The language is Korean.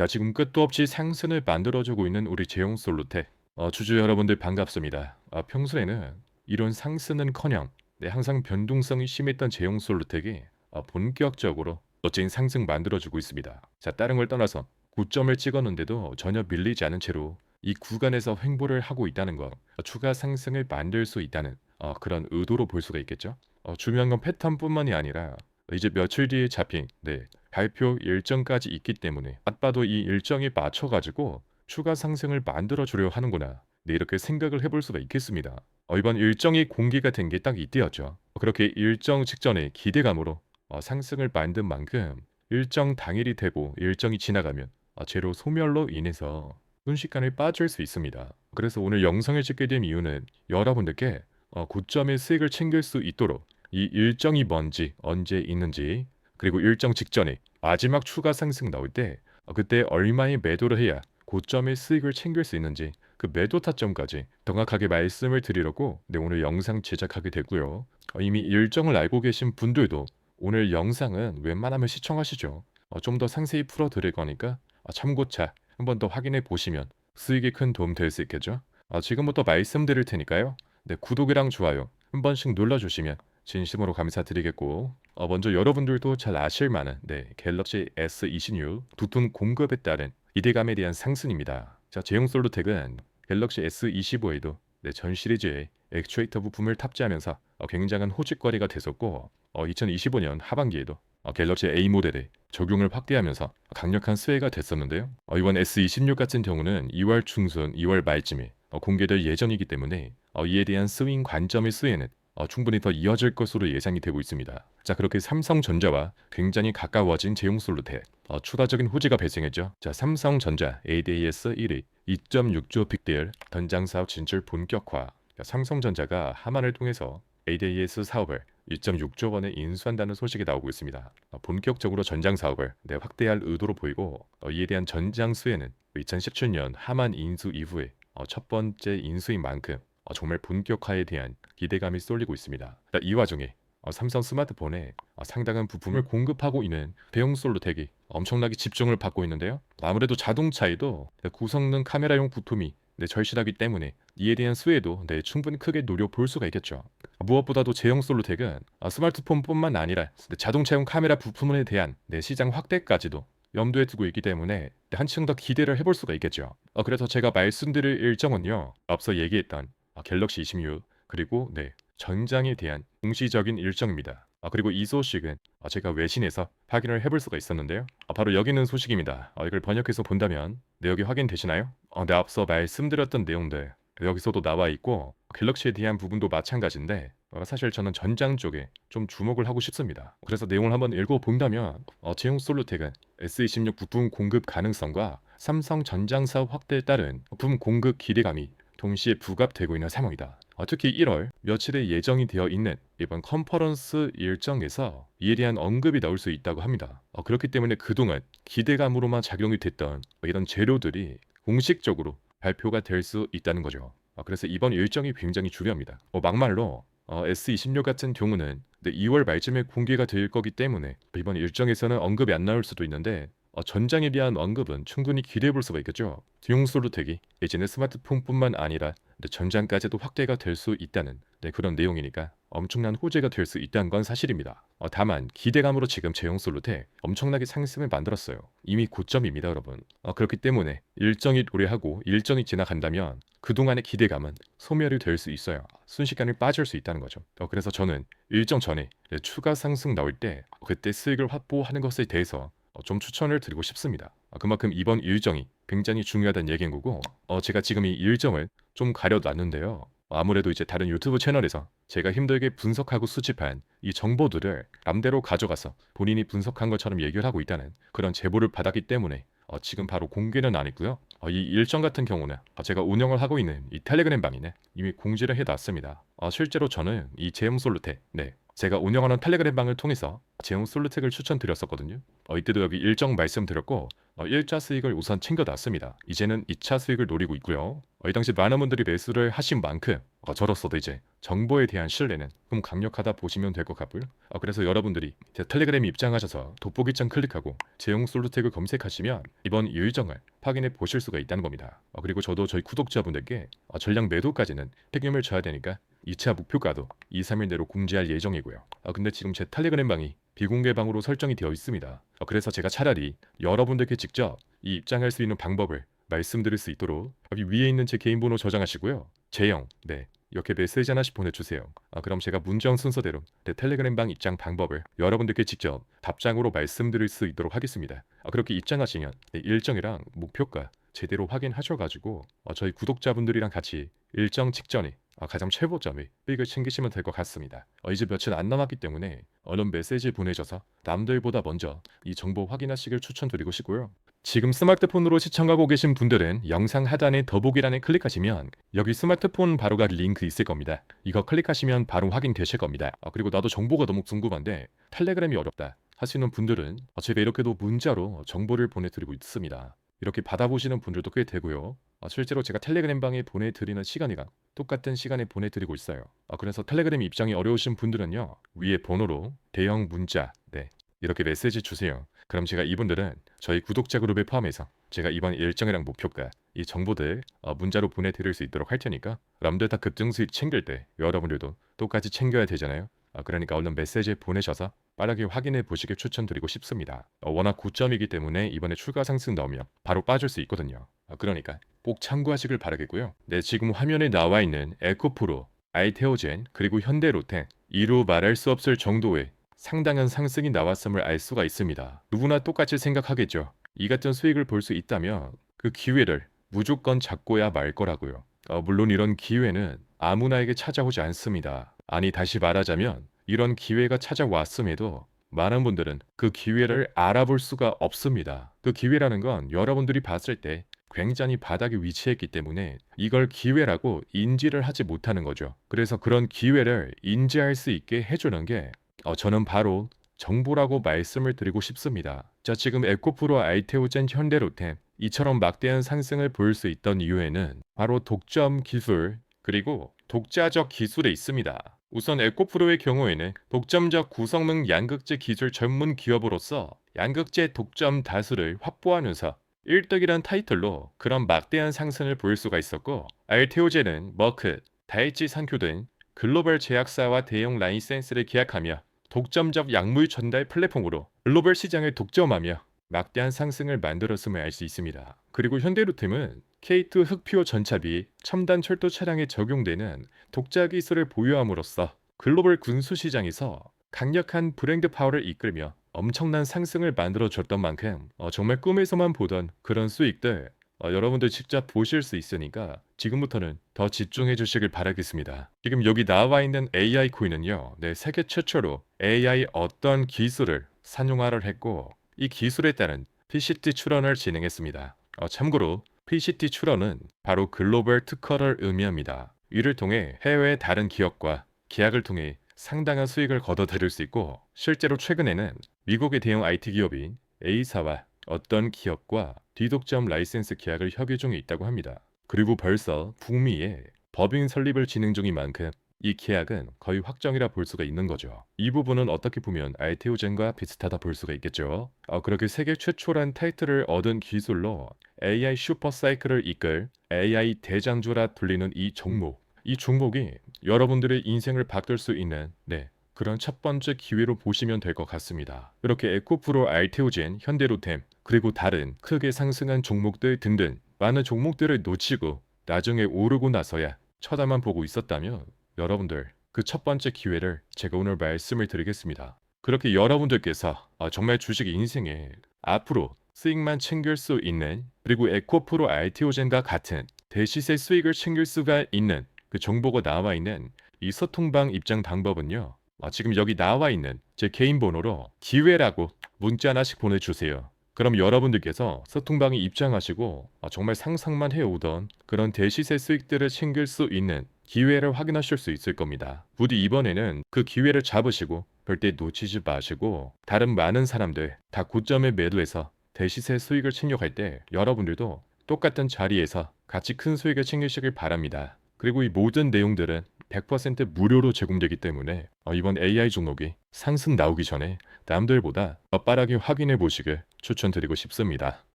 자, 지금 끝도 없이 상승을 만들어주고 있는 우리 제용 솔루테. 어, 주주 여러분들 반갑습니다. 아, 평소에는 이런 상승은커녕 네, 항상 변동성이 심했던 제용 솔루텍이 어, 본격적으로 멋진 상승 만들어주고 있습니다. 자, 다른 걸 떠나서 고점을 찍었는데도 전혀 밀리지 않은 채로 이 구간에서 횡보를 하고 있다는 것, 어, 추가 상승을 만들 수 있다는 어, 그런 의도로 볼 수가 있겠죠. 어, 중요한 건 패턴뿐만이 아니라 이제 며칠 뒤에 잡힌 네, 발표 일정까지 있기 때문에 딱 봐도 이 일정에 맞춰가지고 추가 상승을 만들어 주려 하는구나. 네, 이렇게 생각을 해볼 수가 있겠습니다. 어, 이번 일정이 공개가 된 게 딱 이때였죠. 어, 그렇게 일정 직전에 기대감으로 어, 상승을 만든 만큼 일정 당일이 되고 일정이 지나가면 어, 재료 소멸로 인해서 순식간에 빠질 수 있습니다. 그래서 오늘 영상을 찍게 된 이유는 여러분들께 어, 고점의 수익을 챙길 수 있도록 이 일정이 뭔지 언제 있는지 그리고 일정 직전에 마지막 추가 상승 나올 때 어, 그때 얼마의 매도를 해야 고점의 수익을 챙길 수 있는지 그 매도 타점까지 정확하게 말씀을 드리려고 네, 오늘 영상 제작하게 됐고요. 어, 이미 일정을 알고 계신 분들도 오늘 영상은 웬만하면 시청하시죠. 어, 좀더 상세히 풀어 드릴 거니까 어, 참고차 한 번 더 확인해 보시면 수익에 큰 도움 될 수 있겠죠. 어, 지금부터 말씀드릴 테니까요. 네, 구독이랑 좋아요 한 번씩 눌러주시면 진심으로 감사드리겠고 어, 먼저 여러분들도 잘 아실 만한 네, 갤럭시 S26 부품 공급에 따른 기대감에 대한 상승입니다. 자, 제용 솔루텍은 갤럭시 S25에도 네, 전 시리즈의 액추에이터 부품을 탑재하면서 어, 굉장한 호직거리가 됐었고 어, 2025년 하반기에도 어, 갤럭시 A 모델에 적용을 확대하면서 강력한 수혜가 됐었는데요. 어, 이번 S26 같은 경우는 2월 중순, 2월 말쯤에 어, 공개될 예정이기 때문에 어, 이에 대한 스윙 관점의 수혜는 어, 충분히 더 이어질 것으로 예상이 되고 있습니다. 자 그렇게 삼성전자와 굉장히 가까워진 제용 솔루텍 어, 추가적인 호재가 발생했죠. 자 삼성전자 ADAS 1위 2.6조 빅딜 전장 사업 진출 본격화. 자, 삼성전자가 하만을 통해서 ADAS 사업을 2.6조 원에 인수한다는 소식이 나오고 있습니다. 어, 본격적으로 전장 사업을 네, 확대할 의도로 보이고 어, 이에 대한 전장 수혜는 2017년 하만 인수 이후에 어, 첫 번째 인수인 만큼 어, 정말 본격화에 대한 기대감이 쏠리고 있습니다. 자, 이 와중에 어, 삼성 스마트폰에 어, 상당한 부품을 공급하고 있는 대형 솔루텍이 엄청나게 집중을 받고 있는데요. 아무래도 자동차에도 구성능 카메라용 부품이 네, 절실하기 때문에 이에 대한 수혜도 네, 충분히 크게 노려볼 수가 있겠죠. 무엇보다도 제형 솔루텍은 어, 스마트폰뿐만 아니라 네, 자동차용 카메라 부품에 대한 네, 시장 확대까지도 염두에 두고 있기 때문에 네, 한층 더 기대를 해볼 수가 있겠죠. 어, 그래서 제가 말씀드릴 일정은요. 앞서 얘기했던 어, 갤럭시 26 그리고 네 전장에 대한 공시적인 일정입니다. 아, 그리고 이 소식은 아, 제가 외신에서 확인을 해볼 수가 있었는데요. 아, 바로 여기 있는 소식입니다. 아, 이걸 번역해서 본다면 내역이 확인되시나요? 어, 네, 앞서 말씀드렸던 내용들 여기서도 나와 있고 갤럭시에 대한 부분도 마찬가지인데 어, 사실 저는 전장 쪽에 좀 주목을 하고 싶습니다. 그래서 내용을 한번 읽어본다면 어, 제용 솔루텍은 S26 부품 공급 가능성과 삼성 전장 사업 확대에 따른 부품 공급 기대감이 동시에 부각되고 있는 상황이다. 어, 특히 1월 며칠에 예정이 되어 있는 이번 컨퍼런스 일정에서 이에 대한 언급이 나올 수 있다고 합니다. 어, 그렇기 때문에 그동안 기대감으로만 작용이 됐던 이런 재료들이 공식적으로 발표가 될 수 있다는 거죠. 어, 그래서 이번 일정이 굉장히 중요합니다. 어, 막말로 어, S26 같은 경우는 2월 말쯤에 공개가 될 거기 때문에 이번 일정에서는 언급이 안 나올 수도 있는데 어, 전장에 대한 언급은 충분히 기대해 볼 수가 있겠죠. 듀용 솔루텍이 이제는 스마트폰뿐만 아니라 네, 전장까지도 확대가 될 수 있다는 네, 그런 내용이니까 엄청난 호재가 될 수 있다는 건 사실입니다. 어, 다만 기대감으로 지금 제용 솔루텍 엄청나게 상승을 만들었어요. 이미 고점입니다, 여러분. 어, 그렇기 때문에 일정이 도래하고 일정이 지나간다면 그동안의 기대감은 소멸이 될 수 있어요. 순식간에 빠질 수 있다는 거죠. 어, 그래서 저는 일정 전에 네, 추가 상승 나올 때 그때 수익을 확보하는 것에 대해서 어, 좀 추천을 드리고 싶습니다. 아, 그만큼 이번 일정이 굉장히 중요하다는 얘기인 거고 어, 제가 지금 이 일정을 좀 가려놨는데요. 아무래도 이제 다른 유튜브 채널에서 제가 힘들게 분석하고 수집한 이 정보들을 남대로 가져가서 본인이 분석한 것처럼 얘기를 하고 있다는 그런 제보를 받았기 때문에 어, 지금 바로 공개는 안 했고요. 어, 이 일정 같은 경우는 어, 제가 운영을 하고 있는 이 텔레그램 방에 이미 공지를 해놨습니다. 어, 실제로 저는 이 제음 솔루테, 네, 제가 운영하는 텔레그램 방을 통해서 제형 솔루텍을 추천드렸었거든요. 어, 이때도 여기 일정 말씀드렸고 어, 1차 수익을 우선 챙겨놨습니다. 이제는 2차 수익을 노리고 있고요. 어, 이 당시 많은 분들이 매수를 하신 만큼 어, 저로서도 이제 정보에 대한 신뢰는 좀 강력하다 보시면 될 것 같고요. 어, 그래서 여러분들이 제 텔레그램에 입장하셔서 돋보기창 클릭하고 제용 솔루텍을 검색하시면 이번 일정을 확인해 보실 수가 있다는 겁니다. 어, 그리고 저도 저희 구독자분들께 어, 전량 매도까지는 책임을 져야 되니까 2차 목표가도 2, 3일 내로 공지할 예정이고요. 어, 근데 지금 제 텔레그램 방이 비공개 방으로 설정이 되어 있습니다. 어, 그래서 제가 차라리 여러분들께 직접 이 입장할 수 있는 방법을 말씀드릴 수 있도록 여기 위에 있는 제 개인 번호 저장하시고요. 제형, 네. 이렇게 메시지 하나씩 보내주세요. 아, 그럼 제가 문정 순서대로 내 텔레그램 방 입장 방법을 여러분들께 직접 답장으로 말씀드릴 수 있도록 하겠습니다. 아, 그렇게 입장하시면 네, 일정이랑 목표가 제대로 확인하셔가지고 어, 저희 구독자분들이랑 같이 일정 직전에 어, 가장 최고점의 삑을 챙기시면 될 것 같습니다. 어, 이제 며칠 안 남았기 때문에 얼른 메시지 보내셔서 남들보다 먼저 이 정보 확인하시길 추천드리고 싶고요. 지금 스마트폰으로 시청하고 계신 분들은 영상 하단에 더보기란에 클릭하시면 여기 스마트폰 바로가 링크 있을 겁니다. 이거 클릭하시면 바로 확인되실 겁니다. 아, 그리고 나도 정보가 너무 궁금한데 텔레그램이 어렵다 하시는 분들은 어, 제가 이렇게도 문자로 정보를 보내드리고 있습니다. 이렇게 받아보시는 분들도 꽤 되고요. 어, 실제로 제가 텔레그램 방에 보내드리는 시간이랑 똑같은 시간에 보내드리고 있어요. 어, 그래서 텔레그램 입장이 어려우신 분들은요 위에 번호로 대형 문자 네 이렇게 메시지 주세요. 그럼 제가 이분들은 저희 구독자 그룹에 포함해서 제가 이번 일정이랑 목표가 이 정보들 어, 문자로 보내드릴 수 있도록 할 테니까 여러분들 다 급등 수익 챙길 때 여러분들도 똑같이 챙겨야 되잖아요. 어, 그러니까 얼른 메시지 보내셔서 빠르게 확인해 보시길 추천드리고 싶습니다. 어, 워낙 고점이기 때문에 이번에 추가 상승 넣으면 바로 빠질 수 있거든요. 어, 그러니까 꼭 참고하시길 바라겠고요. 네, 지금 화면에 나와 있는 에코프로, 아이테오젠, 그리고 현대로템 이루 말할 수 없을 정도의 상당한 상승이 나왔음을 알 수가 있습니다. 누구나 똑같이 생각하겠죠. 이 같은 수익을 볼 수 있다면 그 기회를 무조건 잡고야 말 거라고요. 어, 물론 이런 기회는 아무나에게 찾아오지 않습니다. 아니 다시 말하자면 이런 기회가 찾아왔음에도 많은 분들은 그 기회를 알아볼 수가 없습니다. 그 기회라는 건 여러분들이 봤을 때 굉장히 바닥에 위치했기 때문에 이걸 기회라고 인지를 하지 못하는 거죠. 그래서 그런 기회를 인지할 수 있게 해주는 게 어, 저는 바로 정보라고 말씀을 드리고 싶습니다. 자, 지금 에코프로 아이테오젠 현대로템 이처럼 막대한 상승을 볼수 있던 이유에는 바로 독점 기술 그리고 독자적 기술에 있습니다. 우선 에코프로의 경우에는 독점적 구성능 양극재 기술 전문 기업으로서 양극재 독점 다수를 확보하면서 1등이란 타이틀로 그런 막대한 상승을 보일 수가 있었고 알테오젠은 머크, 다이치 산큐 등 글로벌 제약사와 대형 라이센스를 계약하며 독점적 약물 전달 플랫폼으로 글로벌 시장을 독점하며 막대한 상승을 만들었음을 알 수 있습니다. 그리고 현대로템은 K2 흑표 전차비 첨단 철도 차량에 적용되는 독자 기술을 보유함으로써 글로벌 군수 시장에서 강력한 브랜드 파워를 이끌며 엄청난 상승을 만들어줬던 만큼 어, 정말 꿈에서만 보던 그런 수익들 어, 여러분들 직접 보실 수 있으니까 지금부터는 더 집중해 주시길 바라겠습니다. 지금 여기 나와 있는 AI 코인은요, 네, 세계 최초로 AI 어떤 기술을 산용화를 했고 이 기술에 따른 PCT 출원을 진행했습니다. 어, 참고로 PCT 출원은 바로 글로벌 특허를 의미합니다. 이를 통해 해외 다른 기업과 계약을 통해 상당한 수익을 거둬들일 수 있고 실제로 최근에는 미국의 대형 IT 기업인 A사와 어떤 기업과 뒤독점 라이센스 계약을 협의 중에 있다고 합니다. 그리고 벌써 북미에 법인 설립을 진행 중인 만큼 이 계약은 거의 확정이라 볼 수가 있는 거죠. 이 부분은 어떻게 보면 알테오젠과 비슷하다 볼 수가 있겠죠. 어, 그렇게 세계 최초란 타이틀을 얻은 기술로 AI 슈퍼사이클을 이끌 AI 대장주라 불리는 이 종목. 이 종목이 여러분들의 인생을 바꿀 수 있는 네 그런 첫 번째 기회로 보시면 될 것 같습니다. 이렇게 에코프로 알테오젠, 현대로템 그리고 다른 크게 상승한 종목들 등등 많은 종목들을 놓치고 나중에 오르고 나서야 쳐다만 보고 있었다면 여러분들 그 첫 번째 기회를 제가 오늘 말씀을 드리겠습니다. 그렇게 여러분들께서 아, 정말 주식 인생에 앞으로 수익만 챙길 수 있는 그리고 에코프로 알테오젠과 같은 대시세 수익을 챙길 수가 있는 그 정보가 나와 있는 이 소통방 입장 방법은요. 아, 지금 여기 나와 있는 제 개인 번호로 기회라고 문자 하나씩 보내주세요. 그럼 여러분들께서 소통방에 입장하시고 아, 정말 상상만 해오던 그런 대시세 수익들을 챙길 수 있는 기회를 확인하실 수 있을 겁니다. 부디 이번에는 그 기회를 잡으시고 절대 놓치지 마시고 다른 많은 사람들 다 고점에 매도해서 대시세 수익을 챙겨갈 때 여러분들도 똑같은 자리에서 같이 큰 수익을 챙기시길 바랍니다. 그리고 이 모든 내용들은 100% 무료로 제공되기 때문에 어, 이번 AI 종목이 상승 나오기 전에 남들보다 더 빠르게 확인해 보시길 추천드리고 싶습니다.